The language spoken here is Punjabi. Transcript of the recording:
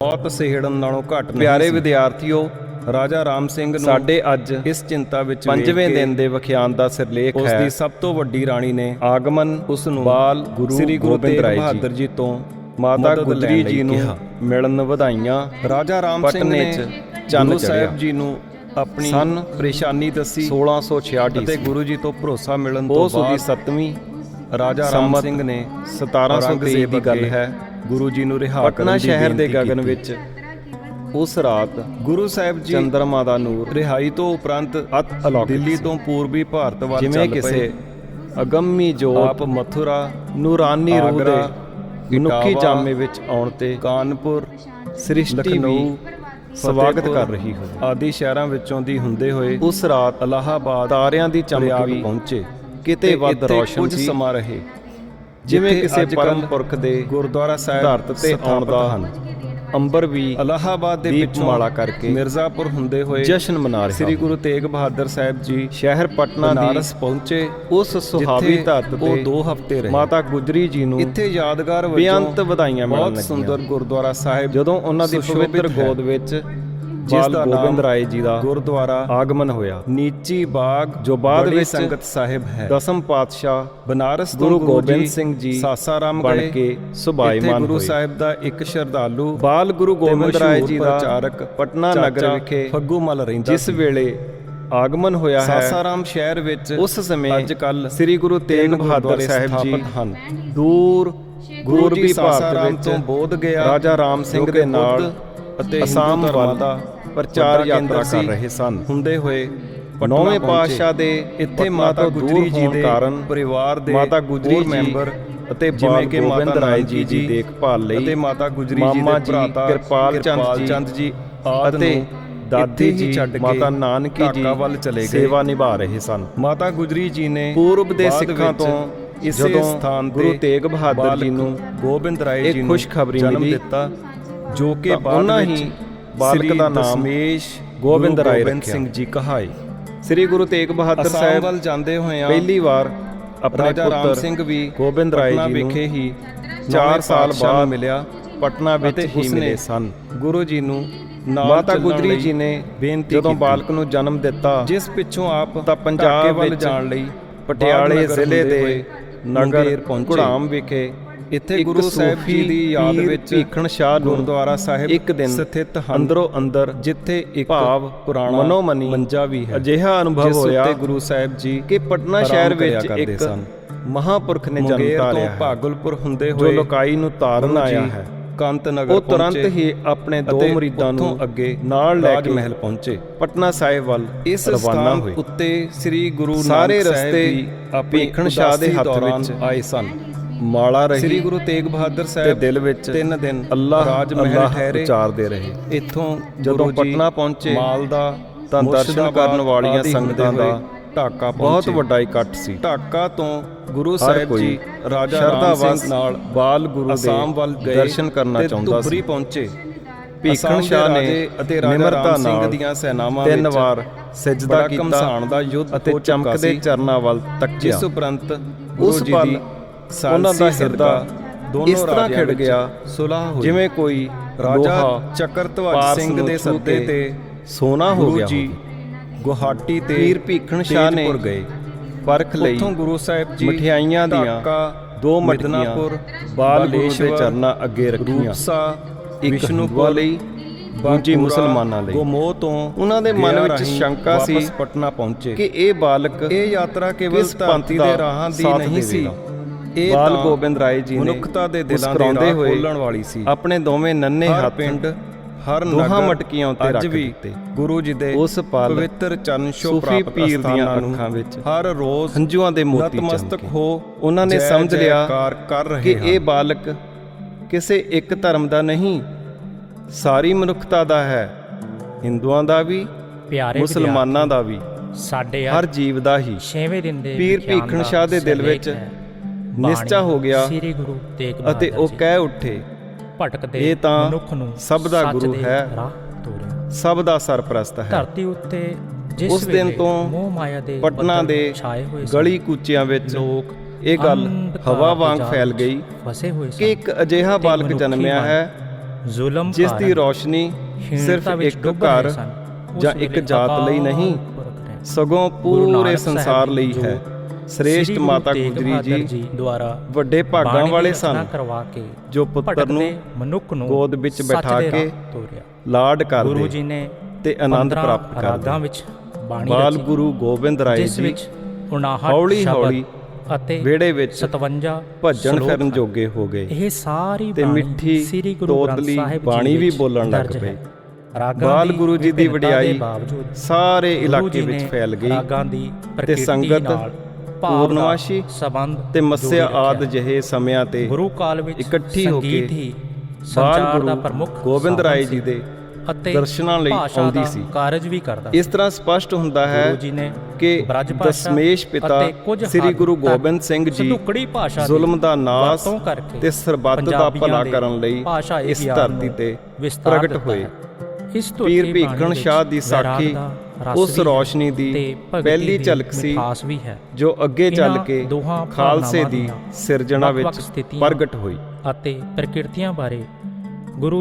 ਬਹੁਤ ਸਿਹੜਨ ਨਾਲੋਂ ਘੱਟ ਪਿਆਰੇ ਵਿਦਿਆਰਥੀਓ ਰਾਜਾ ਰਾਮ ਸਿੰਘ ਨੂੰ ਸਾਡੇ ਅੱਜ ਇਸ ਚਿੰਤਾ ਵਿੱਚ ਪੰਜਵੇਂ ਦਿਨ ਦੇ ਵਿਖਿਆਨ ਦਾ ਸਿਰਲੇਖ ਹੈ। ਉਸ ਦੀ ਸਭ ਤੋਂ ਵੱਡੀ ਰਾਣੀ ਨੇ ਆਗਮਨ ਉਸ ਨੂੰ ਬਾਲ ਗੁਰੂ ਸ੍ਰੀ ਗੁਰੂ ਤੇਗ ਬਹਾਦਰ ਜੀ ਤੋਂ ਮਾਤਾ ਗੁਜਰੀ ਜੀ ਨੂੰ ਮਿਲਣ ਵਧਾਈਆਂ। ਰਾਜਾ ਰਾਮ ਸਿੰਘ ਨੇ ਚੰਨ ਸਾਹਿਬ ਜੀ ਨੂੰ ਆਪਣੀ ਸਨ ਪਰੇਸ਼ਾਨੀ ਦੱਸੀ। 1666 ਅਤੇ ਗੁਰੂ ਜੀ ਤੋਂ ਭਰੋਸਾ ਮਿਲਣ ਤੋਂ ਬਾਅਦ ਉਸ ਦੀ 7ਵੀਂ ਰਾਜਾ ਰਾਮ ਸਿੰਘ ਨੇ 1723 ਦੀ ਗੱਲ ਹੈ। ਗੁਰੂ ਜੀ ਨੂੰ ਰਿਹਾ ਪਟਨਾ ਸ਼ਹਿਰ ਦੇ ਗਗਨ ਵਿੱਚ ਉਸ ਰਾਤ ਗੁਰੂ ਸਾਹਿਬ ਜੀ ਚੰਦਰਮਾ ਦਾ ਨੂਰ ਰਿਹਾਈ ਤੋਂ ਉਪਰੰਤ ਅਤ ਅਲੌਕਿਕ ਦਿੱਲੀ ਤੋਂ ਪੂਰਬੀ ਭਾਰਤ ਵੱਲ ਜਿਵੇਂ ਕਿਸੇ ਅਗੰਮੀ ਜੋਤ ਮਥੁਰਾ ਨੂਰਾਨੀ ਰੂਹ ਦੇ ਮਨੁੱਖੀ ਜਾਮੇ ਵਿੱਚ ਆਉਣ ਤੇ ਕਾਨਪੁਰ ਸ੍ਰਿਸ਼ਟੀ ਵੀ ਸਵਾਗਤ ਕਰ ਰਹੀ ਹੋ ਆਦਿ ਸ਼ਹਿਰਾਂ ਵਿੱਚੋਂ ਦੀ ਹੁੰਦੇ ਹੋਏ ਉਸ ਰਾਤ ਅਲਾਹਾਬਾਦ ਤਾਰਿਆਂ ਦੀ ਚਮਕ ਵੀ ਪਹੁੰਚੇ ਕਿਤੇ ਵੱਧ ਰੌਸ਼ਨ ਸੀ। ਸਮਾਂ ਰਹੇ। ਜਿਵੇਂ ਕਿਸੇ ਪਰਮ ਪੁਰਖ ਦੇ ਗੁਰਦੁਆਰਾ ਸਾਹਿਬ ਧਰਤ ਤੇ ਆਉਣ ਦਾ ਹਨ। ਅੰਬਰ ਵੀ ਅਲਾਹਾਬਾਦ ਦੇ ਵਿੱਚ ਮਾਲਾ ਕਰਕੇ ਮਿਰਜ਼ਾਪੁਰ ਹੁੰਦੇ ਹੋਏ ਜਸ਼ਨ ਮਨਾ ਰਿਹਾ ਸ੍ਰੀ ਗੁਰੂ ਤੇਗ ਬਹਾਦਰ ਸਾਹਿਬ ਜੀ ਸ਼ਹਿਰ ਪਟਨਾ ਬਨਾਰਸ ਪਹੁੰਚੇ ਉਸ ਸੁਹਾਵੀ ਧਰਤ ਤੇ ਉਹ 2 ਹਫ਼ਤੇ ਰਹੇ। ਮਾਤਾ ਗੁਜਰੀ ਜੀ ਨੂੰ ਇੱਥੇ ਯਾਦਗਾਰ ਵਜੋਂ ਬੇਅੰਤ ਵਧਾਈਆਂ ਮਿਲਣ ਲੱਗੀਆਂ। ਬਹੁਤ ਸੁੰਦਰ ਗੁਰਦੁਆਰਾ ਸਾਹਿਬ ਜਦੋਂ ਉਹਨਾਂ ਦੀ ਪਵਿੱਤਰ ਗੋਦ ਵਿੱਚ ਜਿਸ ਦਾ ਗੋਬਿੰਦ ਰਾਏ ਜੀ ਦਾ ਗੁਰਦੁਆਰਾ ਆਗਮਨ ਹੋਇਆ। ਨੀਚੀ ਬਾਗ ਜੋ ਬਾਅਦ ਵਿੱਚ ਸੰਗਤ ਸਾਹਿਬ ਹੈ। ਦਸਮ ਪਾਤਸ਼ਾਹ ਬਨਾਰਸ ਗੁਰੂ ਗੋਬਿੰਦ ਸਿੰਘ ਜੀ ਸਾਸਾਰਾਮ ਬਣ ਕੇ ਸੁਭਾਈਮਾਨ ਗੁਰੂ ਸਾਹਿਬ ਦਾ ਇੱਕ ਸ਼ਰਧਾਲੂ ਬਾਲ ਗੁਰੂ ਗੋਬਿੰਦ ਰਾਏ ਜੀ ਦਾ ਪ੍ਰਚਾਰਕ ਪਟਨਾ ਨਗਰ ਵਿਖੇ ਫੱਗੂ ਮਲ ਰਹਿੰਦਾ ਜਿਸ ਵੇਲੇ ਆਗਮਨ ਹੋਇਆ ਹੈ ਸਾਸਾਰਾਮ ਸ਼ਹਿਰ ਵਿੱਚ ਉਸ ਸਮੇਂ ਅੱਜ ਕੱਲ ਸ੍ਰੀ ਗੁਰੂ ਤੇਗ ਬਹਾਦਰ ਸਾਹਿਬ ਜੀ ਹਨ। ਦੂਰ ਗੁਰੂ ਜੀ ਸਾਸਾਰਾਮ ਤੋਂ ਬੋਧ ਗਿਆ ਰਾਜਾ ਰਾਮ ਸਿੰਘ ਦੇ ਨਾਲ ਅਤੇ ਅਸਾਮ ਵੱਲ ਦਾ ਪ੍ਰਚਾਰ ਯਾਤਰਾ ਕਰ ਰਹੇ ਸਨ। ਹੁੰਦੇ ਹੋਏ ਨੌਵੇਂ ਪਾਤਸ਼ਾਹ ਦੇ ਇੱਥੇ ਮਾਤਾ ਗੁਜਰੀ ਜੀ ਦੇ ਕਾਰਨ ਪਰਿਵਾਰ ਦੇ ਮਾਤਾ ਗੁਜਰੀ ਮੈਂਬਰ ਅਤੇ ਜਿਵੇਂ ਕਿ ਮਾਤਾ ਰਾਏ ਜੀ ਦੀ ਦੇਖਭਾਲ ਲਈ ਅਤੇ ਮਾਤਾ ਗੁਜਰੀ ਜੀ ਦੇ ਭਰਾਤਾ ਕਿਰਪਾਲ ਚੰਦ ਜੀ ਅਤੇ ਦਾਦੀ ਜੀ ਛੱਡ ਕੇ ਮਾਤਾ ਨਾਨਕੀ ਜੀ ਵੱਲ ਚਲੇ ਗਏ। ਸੇਵਾ ਨਿਭਾ ਰਹੇ ਸਨ। ਮਾਤਾ ਗੁਜਰੀ ਜੀ ਨੇ ਪੂਰਬ ਦੇ ਸਿੱਖਾਂ ਤੋਂ ਇਸੇ ਸਥਾਨ ਗੁਰੂ ਤੇਗ ਬਹਾਦਰ ਜੀ ਨੂੰ ਗੋਬਿੰਦ ਰਾਏ ਜੀ ਨੂੰ ਖੁਸ਼ਖਬਰੀ ਮਿਲੀ ਦਿੱਤਾ ਜੋ ਕਿ ਬਾਅਦ ਵਿੱਚ ਬਾਲਕ ਦਾ ਨਾਮ ਗੋਬਿੰਦ ਰਾਏ ਰੱਖਿਆ। ਸਿੰਘ ਜੀ ਕਹਾਏ ਸ੍ਰੀ ਗੁਰੂ ਤੇਗ ਬਹਾਦਰ ਸਾਹਿਬ ਵੱਲ ਜਾਂਦੇ ਹੋਇਆਂ ਪਹਿਲੀ ਵਾਰ ਆਪਣੇ ਰਾਮ ਸਿੰਘ ਵੀ ਗੋਬਿੰਦ ਰਾਏ ਜੀ ਵਿਖੇ ਹੀ 4 ਸਾਲ ਬਾਅਦ ਮਿਲਿਆ। ਪਟਨਾ ਵਿੱਚ ਹੀ ਮਿਲੇ ਸਨ। ਗੁਰੂ ਜੀ ਨੂੰ ਮਾਤਾ ਗੁਜਰੀ ਜੀ ਨੇ ਬੇਨਤੀ ਜਦੋਂ ਬਾਲਕ ਨੂੰ ਜਨਮ ਦਿੱਤਾ ਜਿਸ ਪਿੱਛੋਂ ਆਪ ਤਾਂ ਪੰਜਾਬ ਵੱਲ ਜਾਣ ਲਈ ਪਟਿਆਲੇ ਜ਼ਿਲ੍ਹੇ ਦੇ ਨਗਰ ਘੁੜਾਮ ਵਿਖੇ ਇੱਥੇ ਗੁਰੂ ਸਾਹਿਬ ਜੀ ਦੀ ਯਾਦ ਵਿੱਚ ਭੀਖਣ ਸ਼ਾਹ ਗੁਰਦੁਆਰਾ ਸਾਹਿਬ ਇੱਕ ਦਿਨ ਸਥਿਤ ਅੰਦਰੋਂ ਅੰਦਰ ਜਿੱਥੇ ਇੱਕ ਭਾਵ ਪੁਰਾਣਾ ਮਨੋਮਨੀ ਮੰਜਾ ਵੀ ਹੈ ਅਜਿਹਾ ਅਨੁਭਵ ਹੋਇਆ ਤੇ ਗੁਰੂ ਸਾਹਿਬ ਜੀ ਕਿ ਪਟਨਾ ਸ਼ਹਿਰ ਵਿੱਚ ਇੱਕ ਮਹਾਪੁਰਖ ਨੇ ਜਨਮ ਧਾਰਿਆ ਹੈ ਭਾਗਲਪੁਰ ਹੁੰਦੇ ਹੋਏ ਜੋ ਲੋਕਾਈ ਨੂੰ ਤਾਰਨ ਆਇਆ ਹੈ। ਕੰਤ ਨਗਰ ਉਹ ਤੁਰੰਤ ਹੀ ਆਪਣੇ ਦੋ ਮਰੀਦਾਂ ਨੂੰ ਅੱਗੇ ਨਾਲ ਲੈ ਕੇ ਮਹਿਲ ਪਹੁੰਚੇ। ਪਟਨਾ ਸਾਹਿਬ ਵੱਲ ਇਸ ਹੋਏ। ਉੱਤੇ ਸ੍ਰੀ ਗੁਰੂ ਸਾਰੇ ਰਸਤੇ ਭੀਖਣ ਸ਼ਾਹ ਦੇ ਹੱਥ ਵਿੱਚ ਆਏ ਸਨ। ਮਾਲਾ ਰਹੀ ਸ੍ਰੀ ਗੁਰੂ ਤੇਗ ਬਹਾਦਰ ਸਾਹਿਬ ਦੇ ਦਿਲ ਵਿੱਚ ਤਿੰਨ ਦਿਨ ਅੱਲਾਹ ਰਾਜ ਮਹਿਲ ਠਹਿਰੇ। ਉਚਾਰਦੇ ਰਹੇ। ਇੱਥੋਂ ਜਦੋਂ ਪਟਨਾ ਪਹੁੰਚੇ ਮਾਲ ਦਾ ਤਾਂ ਦਰਸ਼ਨ ਕਰਨ ਵਾਲੀਆਂ ਸੰਗਤਾਂ ਦਾ ਢਾਕਾ ਬਹੁਤ ਵੱਡਾ ਇਕੱਠ ਸੀ। ਢਾਕਾ ਤੋਂ ਗੁਰੂ ਸਾਹਿਬ ਜੀ ਰਾਜਾ ਰਾਮ ਸਿੰਘ ਨਾਲ ਬਾਲ ਗੁਰੂ ਦੇ ਅਸਾਮ ਵੱਲ ਗਏ ਦਰਸ਼ਨ ਕਰਨਾ ਚਾਹੁੰਦਾ ਸੀ। ਪਹੁੰਚੇ। ਭੀਖਣ ਸ਼ਾਹ ਨੇ ਅਤੇ ਰਾਜਾ ਰਾਮ ਸਿੰਘ ਦੀਆਂ ਸੈਨਾਵਾਂ ਵਿੱਚ ਤਿੰਨ ਵਾਰ ਸਜਦਾ ਕੀਤਾ ਦਾ ਯੁੱਧ ਅਤੇ ਚਮਕਦੇ ਚਰਨਾਂ ਵੱਲ ਤੱਕਿਆ। ਜਿਸ ਉਪਰੰਤ ਉਸ ਪਲ ਉਹਨਾਂ ਦਾ ਹਿਰਦਾ ਦੋਨੋਂ ਤਰ੍ਹਾਂ ਖਿੜ ਗਿਆ। ਸੁਲਾਹ ਹੋਈ। ਜਿਵੇਂ ਕੋਈ ਰਾਜਾ ਚੱਕਰਤਵਾਜ ਸਿੰਘ ਦੇ ਸੱਦੇ ਤੇ ਸੋਨਾ ਹੋ ਗਿਆ ਜੀ ਗੁਹਾਟੀ ਤੇ ਪੀਰ ਭੀਖਣ ਸ਼ਾਹ ਨੇ ਗਏ। ਪਰਖ ਲਈ ਉੱਥੋਂ ਗੁਰੂ ਸਾਹਿਬ ਜੀ ਮਠਿਆਈਆਂ ਦੀਆਂ ਦੋ ਮਟਕੀਆਂ ਬਾਲੇਸ਼ ਦੇ ਚਰਨਾਂ ਅੱਗੇ ਰੱਖੀਆਂ। ਇੱਕ ਵਿਸ਼ਨੂਪੁਰ ਲਈ ਦੂਜੀ ਮੁਸਲਮਾਨਾਂ ਲਈ। ਗੋਮੋਹ ਤੋਂ ਉਹਨਾਂ ਦੇ ਮਨ ਵਿੱਚ ਸ਼ੰਕਾ ਸੀ ਪਟਨਾ ਪਹੁੰਚੇ। ਕਿ ਇਹ ਬਾਲਕ ਇਹ ਯਾਤਰਾ ਕੇਵਲ ਪੰਥੀ ਦੇ ਰਾਹਾਂ ਦੀ ਨਹੀਂ ਸੀ। ਬਾਲ ਗੋਬਿੰਦ ਰਾਏ ਜੀ ਨੇ ਮਨੁੱਖਤਾ ਦੇ ਦਿਲਾਂ ਦੇ ਰਾਹ ਖੋਲਣ ਵਾਲੀ ਸੀ। ਆਪਣੇ ਦੋਵੇਂ ਨੰਨੇ ਹੱਥ ਪਿੰਡ ਹਰ ਦੋਹਾਂ ਮਟਕੀਆਂ ਉੱਤੇ ਰੱਖ ਦਿੱਤੇ। ਗੁਰੂ ਜੀ ਦੇ ਉਸ ਪਲ ਪਵਿੱਤਰ ਚਰਨ ਛੋ ਪ੍ਰਾਪਤ ਪੀਰ ਦੀਆਂ ਅੱਖਾਂ ਵਿੱਚ ਹਰ ਰੋਜ਼ ਹੰਝੂਆਂ ਦੇ ਮੋਤੀ ਨਤਮਸਤਕ ਹੋ ਉਹਨਾਂ ਨੇ ਸਮਝ ਲਿਆ ਕਰ ਰਹੇ ਕਿ ਇਹ ਬਾਲਕ ਕਿਸੇ ਇੱਕ ਧਰਮ ਦਾ ਨਹੀਂ ਸਾਰੀ ਮਨੁੱਖਤਾ ਦਾ ਹੈ ਹਿੰਦੂਆਂ ਦਾ ਵੀ ਪਿਆਰੇ ਮੁਸਲਮਾਨਾਂ ਦਾ ਵੀ ਸਾਡੇ ਹਰ ਜੀਵ ਦਾ ਹੀ। ਛੇਵੇਂ ਦਿਨ ਦੇ ਪੀਰ ਭੀਖਣ ਸ਼ਾਹ ਦੇ ਦਿਲ ਵਿੱਚ। ਨਿਸ਼ਚਾ ਹੋ ਗਿਆ ਸ੍ਰੀ ਗੁਰੂ ਤੇਗ ਅਤੇ ਬਹਾਦਰ ਉਹ ਜੀ ਕਹਿ ਉੱਠੇ ਭਟਕਦੇ ਇਹ ਤਾਂ ਮਨੁੱਖ ਨੂੰ ਸਭ ਦਾ ਗੁਰੂ ਹੈ। ਸਭ ਦਾ ਸਰਪ੍ਰਸਤ ਹੈ ਧਰਤੀ ਉੱਤੇ ਜਿਸ ਉਸ ਦਿਨ ਤੋਂ ਮੋਹ ਮਾਇਆ ਦੇ ਪਟਨਾ ਦੇ ਛਾਏ ਹੋਏ ਸਨ, ਗਲੀ ਕੂਚਿਆਂ ਵਿੱਚ ਲੋਕ ਇਹ ਗੱਲ ਹਵਾ ਵਾਂਗ ਫੈਲ ਗਈ ਫਸੇ ਹੋਏ ਸਨ ਕਿ ਇੱਕ ਅਜਿਹਾ ਬਾਲਕ ਜਨਮਿਆ ਹੈ ਜ਼ੁਲਮ ਜਿਸ ਦੀ ਰੌਸ਼ਨੀ ਸਿਰਫ ਇੱਕ ਘਰ ਜਾਂ ਇੱਕ ਜਾਤ ਲਈ ਨਹੀਂ ਸਗੋਂ ਪੂਰੇ ਸੰਸਾਰ ਲਈ ਹੈ ਸ੍ਰੇਸ਼ਟ ਸ੍ਰੀ ਗੁਰੂ ਮਾਤਾ ਗੁਜਰੀ ਜੀ ਦੁਆਰਾ ਵੱਡੇ ਭਾਗਾਂ ਵਾਲੇ ਸਨ ਕਰਵਾ ਕੇ ਜੋ ਪੁੱਤਰ ਨੂੰ ਮਨੁੱਖ ਨੂੰ ਗੋਦ ਵਿੱਚ ਬਿਠਾ ਕੇ ਤੋਰਿਆ। ਲਾਡ ਗੁਰੂ ਕਰਦੇ ਜੀ ਨੇ ਤੇ ਆਨੰਦ 15 ਪ੍ਰਾਪਤ ਕਰਦੇ ਵਿੱਚ ਬਾਣੀ ਬਾਲ ਗੁਰੂ ਗੋਬਿੰਦ ਰਾਏ ਜੀ ਵਿੱਚ 59 ਹੌਲੀ ਹੌਲੀ ਅਤੇ ਵਿਹੜੇ ਵਿੱਚ 57 ਭੱਜਣ ਫਿਰਨ। ਜੋਗੇ ਹੋ ਗਏ ਇਹ ਸਾਰੀ ਤੇ ਬਾਣੀ ਮਿੱਠੀ ਸ੍ਰੀ ਗੁਰੂ ਗ੍ਰੰਥ ਸਾਹਿਬ ਬਾਣੀ ਵੀ ਬੋਲਣ ਲੱਗ ਪਏ। ਬਾਲ ਗੁਰੂ ਜੀ ਦੀ ਵਡਿਆਈ ਸਾਰੇ ਗੁਰੂ ਇਲਾਕੇ ਵਿੱਚ ਫੈਲ ਗਈ ਤੇ ਸੰਗਤ ਪੂਰਨਮਾਸ਼ੀ ਸੰਬੰਧ ਤੇ ਮੱਸਿਆ। ਆਦ ਜਿਹੇ ਸਮਿਆਂ ਤੇ ਗੁਰੂ ਕਾਲ ਵਿੱਚ ਇਕੱਠੀ ਹੋ ਕੇ ਹੀ ਸੰਚਾਰ ਦਾ ਪ੍ਰਮੁੱਖ ਗੋਬਿੰਦ ਰਾਏ ਜੀ ਦੇ ਅਤੇ ਦਰਸ਼ਨਾਂ ਲਈ ਆਉਂਦੀ ਸੀ। ਕਾਰਜ ਵੀ ਕਰਦਾ ਇਸ ਤਰ੍ਹਾਂ ਸਪਸ਼ਟ ਹੁੰਦਾ ਹੈ ਕਿ ਦਸਮੇਸ਼ ਪਿਤਾ ਸ੍ਰੀ ਗੁਰੂ ਗੋਬਿੰਦ ਸਿੰਘ ਜੀ ਸੰਦੂਕੜੀ ਭਾਸ਼ਾ ਦੀ ਜ਼ੁਲਮ ਦਾ ਨਾਸ ਤੇ ਸਰਬੱਤ ਦਾ ਭਲਾ ਕਰਨ ਲਈ ਇਸ ਧਰਤੀ ਤੇ ਪ੍ਰਗਟ ਹੋਏ। ਇਸ ਤੋਂ ਪੀਰ ਭੀਖਣ ਸ਼ਾਹ ਦੀ ਸਾਖੀ ਉਸ ਰੌਸ਼ਨੀ ਦੀ ਪਹਿਲੀ ਝਲਕ ਸੀ ਮਿਠਾਸ ਵੀ ਹੈ। ਜੋ ਅੱਗੇ ਚੱਲ ਕੇ ਦੋਹਾਂ ਖਾਲਸੇ ਦੀ ਸਿਰਜਣਾ ਵਿੱਚ ਪ੍ਰਗਟ ਹੋਈ। ਅਤੇ ਪ੍ਰਕਿਰਤੀਆਂ ਬਾਰੇ ਗੁਰੂ